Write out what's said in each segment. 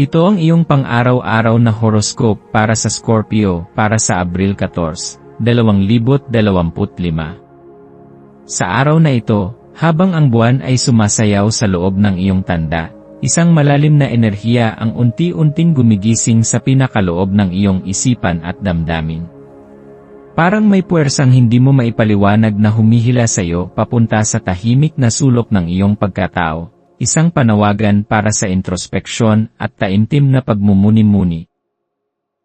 Ito ang iyong pang-araw-araw na horoscope para sa Scorpio para sa Abril 14, 2025. Sa araw na ito, habang ang buwan ay sumasayaw sa loob ng iyong tanda, isang malalim na enerhiya ang unti-unting gumigising sa pinakaloob ng iyong isipan at damdamin. Parang may puwersang hindi mo maipaliwanag na humihila sa iyo papunta sa tahimik na sulok ng iyong pagkatao, isang panawagan para sa introspeksyon at taimtim na pagmumuni-muni.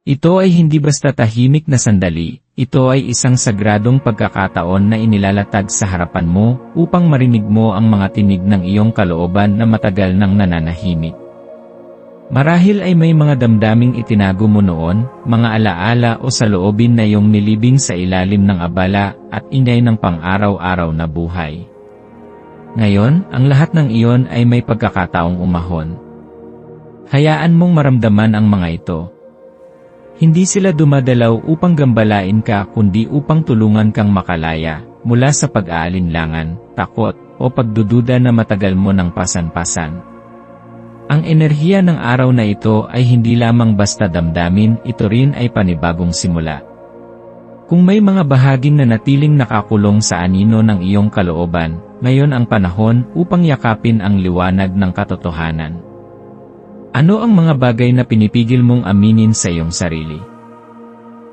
Ito ay hindi basta tahimik na sandali, ito ay isang sagradong pagkakataon na inilalatag sa harapan mo upang marinig mo ang mga tinig ng iyong kalooban na matagal nang nananahimik. Marahil ay may mga damdaming itinago mo noon, mga alaala o saloobin na iyong nilibing sa ilalim ng abala at inay ng pang-araw-araw na buhay. Ngayon, ang lahat ng iyon ay may pagkakataong umahon. Hayaan mong maramdaman ang mga ito. Hindi sila dumadalaw upang gambalain ka kundi upang tulungan kang makalaya mula sa pag-aalinlangan, takot, o pagdududa na matagal mo ng pasan-pasan. Ang enerhiya ng araw na ito ay hindi lamang basta damdamin, ito rin ay panibagong simula. Kung may mga bahaging na natiling nakakulong sa anino ng iyong kalooban, ngayon ang panahon upang yakapin ang liwanag ng katotohanan. Ano ang mga bagay na pinipigil mong aminin sa iyong sarili?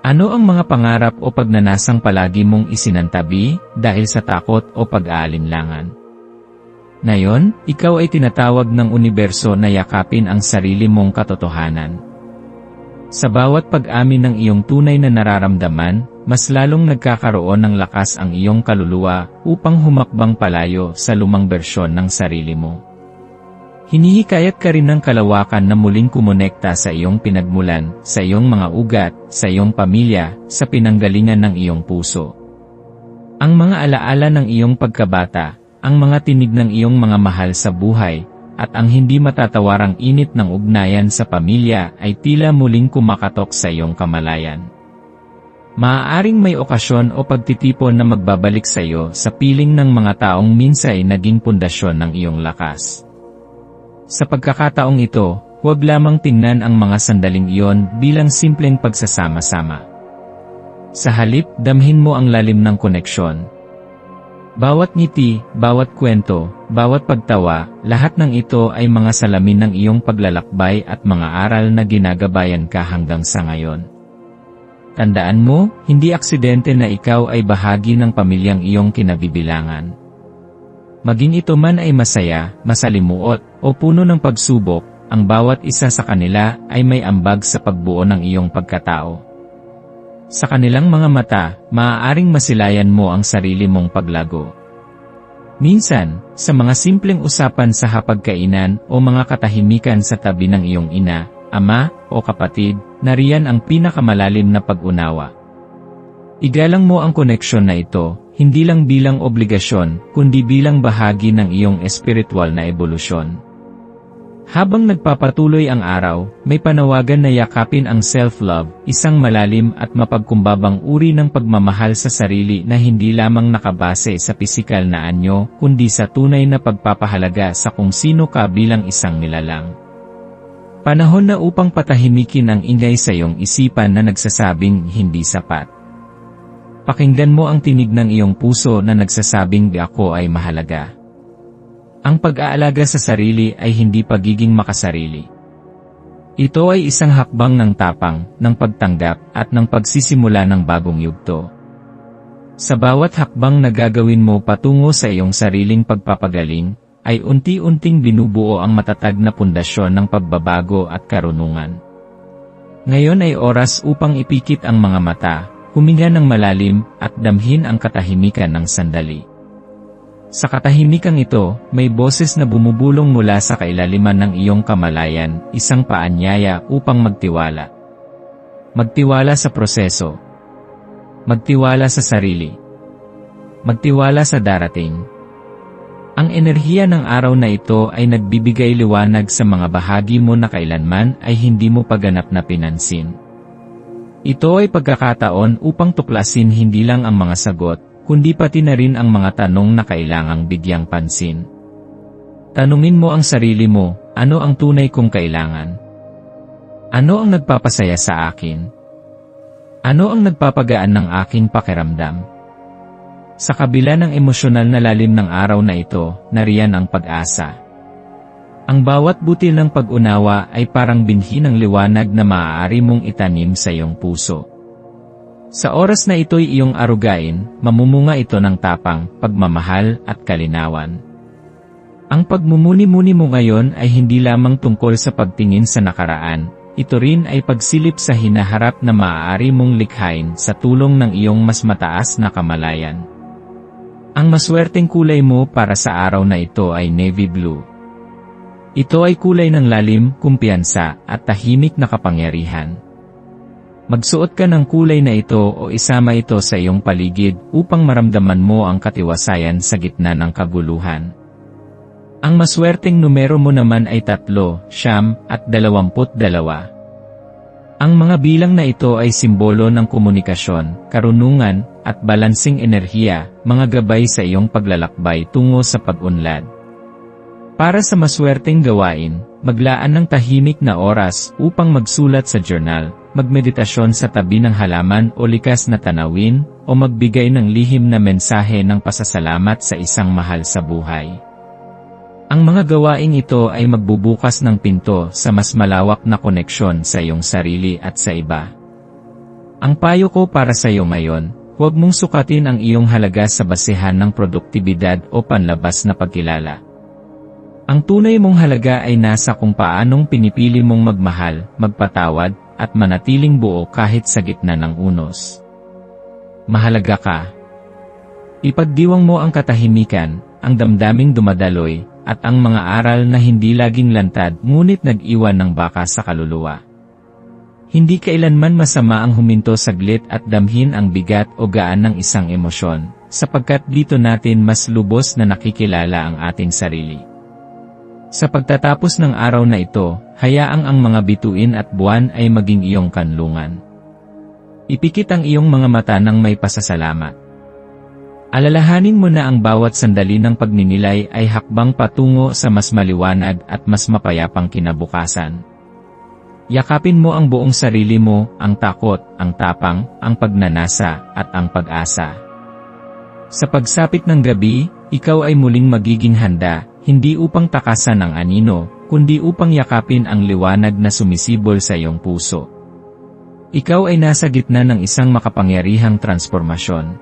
Ano ang mga pangarap o pagnanasang palagi mong isinantabi dahil sa takot o pag-aalinlangan? Ngayon, ikaw ay tinatawag ng universo na yakapin ang sarili mong katotohanan. Sa bawat pag-amin ng iyong tunay na nararamdaman, mas lalong nagkakaroon ng lakas ang iyong kaluluwa upang humakbang palayo sa lumang bersyon ng sarili mo. Hinihikayat ka rin ng kalawakan na muling kumonekta sa iyong pinagmulan, sa iyong mga ugat, sa iyong pamilya, sa pinanggalingan ng iyong puso. Ang mga alaala ng iyong pagkabata, ang mga tinig ng iyong mga mahal sa buhay, at ang hindi matatawarang init ng ugnayan sa pamilya ay tila muling kumakatok sa iyong kamalayan. Maaaring may okasyon o pagtitipon na magbabalik sa iyo sa piling ng mga taong minsay naging pundasyon ng iyong lakas. Sa pagkakataong ito, huwag lamang tingnan ang mga sandaling iyon bilang simpleng pagsasama-sama. Sa halip, damhin mo ang lalim ng koneksyon. Bawat ngiti, bawat kwento, bawat pagtawa, lahat ng ito ay mga salamin ng iyong paglalakbay at mga aral na ginagabayan ka hanggang sa ngayon. Tandaan mo, hindi aksidente na ikaw ay bahagi ng pamilyang iyong kinabibilangan. Maging ito man ay masaya, masalimuot, o puno ng pagsubok, ang bawat isa sa kanila ay may ambag sa pagbuo ng iyong pagkatao. Sa kanilang mga mata, maaaring masilayan mo ang sarili mong paglago. Minsan, sa mga simpleng usapan sa hapagkainan o mga katahimikan sa tabi ng iyong ina, ama, o kapatid, nariyan ang pinakamalalim na pag-unawa. Igalang mo ang koneksyon na ito, hindi lang bilang obligasyon, kundi bilang bahagi ng iyong espiritual na ebolusyon. Habang nagpapatuloy ang araw, may panawagan na yakapin ang self-love, isang malalim at mapagkumbabang uri ng pagmamahal sa sarili na hindi lamang nakabase sa pisikal na anyo, kundi sa tunay na pagpapahalaga sa kung sino ka bilang isang nilalang. Panahon na upang patahimikin ang ingay sa iyong isipan na nagsasabing hindi sapat. Pakinggan mo ang tinig ng iyong puso na nagsasabing ako ay mahalaga. Ang pag-aalaga sa sarili ay hindi pagiging makasarili. Ito ay isang hakbang ng tapang, ng pagtanggap, at ng pagsisimula ng bagong yugto. Sa bawat hakbang na gagawin mo patungo sa iyong sariling pagpapagaling, ay unti-unting binubuo ang matatag na pundasyon ng pagbabago at karunungan. Ngayon ay oras upang ipikit ang mga mata, huminga ng malalim, at damhin ang katahimikan ng sandali. Sa katahimikang ito, may boses na bumubulong mula sa kailaliman ng iyong kamalayan, isang paanyaya upang magtiwala. Magtiwala sa proseso. Magtiwala sa sarili. Magtiwala sa darating. Ang enerhiya ng araw na ito ay nagbibigay liwanag sa mga bahagi mo na kailanman ay hindi mo paganap na pinansin. Ito ay pagkakataon upang tuklasin hindi lang ang mga sagot, kundi pati na rin ang mga tanong na kailangang bigyang pansin. Tanungin mo ang sarili mo, ano ang tunay kong kailangan? Ano ang nagpapasaya sa akin? Ano ang nagpapagaan ng aking pakiramdam? Sa kabila ng emosyonal na lalim ng araw na ito, nariyan ang pag-asa. Ang bawat butil ng pag-unawa ay parang binhi ng liwanag na maaari mong itanim sa iyong puso. Sa oras na ito'y iyong arugain, mamumunga ito ng tapang, pagmamahal, at kalinawan. Ang pagmumuni-muni mo ngayon ay hindi lamang tungkol sa pagtingin sa nakaraan, ito rin ay pagsilip sa hinaharap na maaari mong likhain sa tulong ng iyong mas mataas na kamalayan. Ang maswerteng kulay mo para sa araw na ito ay navy blue. Ito ay kulay ng lalim, kumpiyansa, at tahimik na kapangyarihan. Magsuot ka ng kulay na ito o isama ito sa iyong paligid upang maramdaman mo ang katiwasayan sa gitna ng kaguluhan. Ang maswerteng numero mo naman ay tatlo, siyam, at dalawamput dalawa. Ang mga bilang na ito ay simbolo ng komunikasyon, karunungan, at balansing enerhiya, mga gabay sa iyong paglalakbay tungo sa pag-unlad. Para sa maswerteng gawain, maglaan ng tahimik na oras upang magsulat sa journal, magmeditasyon sa tabi ng halaman o likas na tanawin, o magbigay ng lihim na mensahe ng pasasalamat sa isang mahal sa buhay. Ang mga gawaing ito ay magbubukas ng pinto sa mas malawak na koneksyon sa iyong sarili at sa iba. Ang payo ko para sa iyo ngayon, huwag mong sukatin ang iyong halaga sa basehan ng produktibidad o panlabas na pagkilala. Ang tunay mong halaga ay nasa kung paanong pinipili mong magmahal, magpatawad, at manatiling buo kahit sa gitna ng unos. Mahalaga ka. Ipagdiwang mo ang katahimikan, ang damdaming dumadaloy, at ang mga aral na hindi laging lantad ngunit nag-iwan ng baka sa kaluluwa. Hindi kailanman masama ang huminto saglit at damhin ang bigat o gaan ng isang emosyon, sapagkat dito natin mas lubos na nakikilala ang ating sarili. Sa pagtatapos ng araw na ito, hayaang ang mga bituin at buwan ay maging iyong kanlungan. Ipikit ang iyong mga mata ng may pasasalamat. Alalahanin mo na ang bawat sandali ng pagninilay ay hakbang patungo sa mas maliwanag at mas mapayapang kinabukasan. Yakapin mo ang buong sarili mo, ang takot, ang tapang, ang pagnanasa, at ang pag-asa. Sa pagsapit ng gabi, ikaw ay muling magiging handa, hindi upang takasan ang anino, kundi upang yakapin ang liwanag na sumisibol sa iyong puso. Ikaw ay nasa gitna ng isang makapangyarihang transformasyon.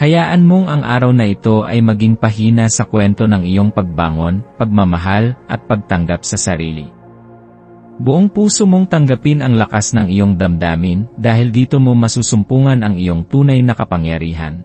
Hayaan mong ang araw na ito ay maging pahina sa kwento ng iyong pagbangon, pagmamahal, at pagtanggap sa sarili. Buong puso mong tanggapin ang lakas ng iyong damdamin dahil dito mo masusumpungan ang iyong tunay na kapangyarihan.